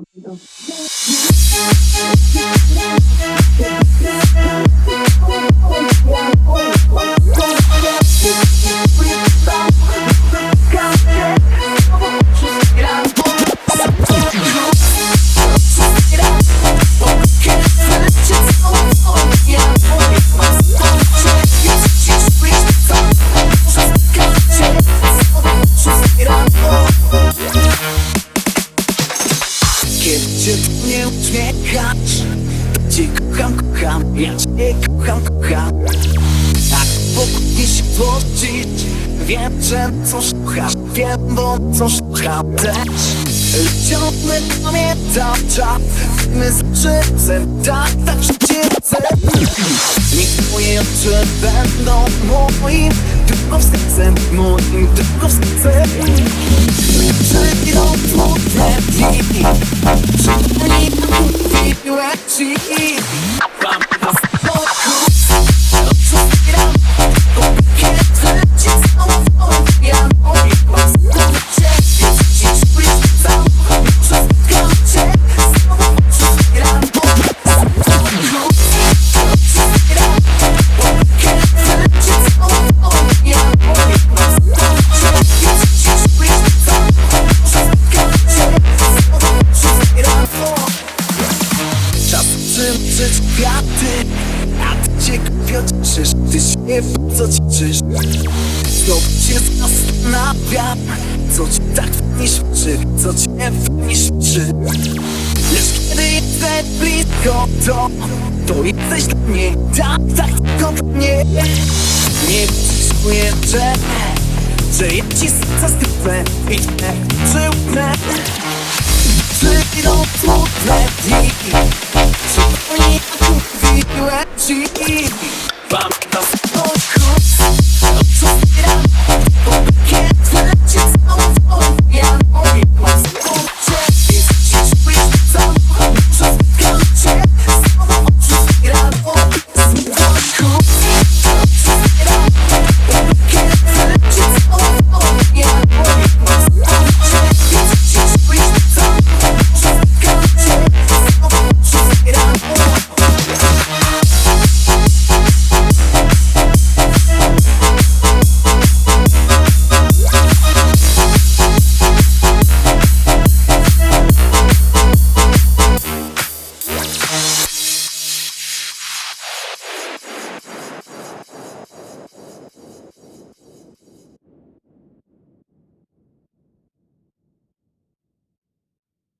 Kiedy kocham, kocham Ja cię kocham, kocham. Tak pokój się pocić Wiem, że co słuchasz Wiem, bo co słucham też Ciągle pamiętam czas My zawsze chcę Tak, tak, że cię chcę Niech moje oczy będą moim Tylko sercem Moim tylko Przyjdą seguir. Kwiaty A ty cię cieszysz. Ty się w co cieszysz? Znowu cię zastanawiam Co ci tak nie śmieszy Co cię nie śmieszy Lecz kiedy jesteś blisko to To jesteś dla mnie Tak, tak, tylko dla mnie. Nie czuję, że Że ja ci serca skrypę I twoje oczy łknę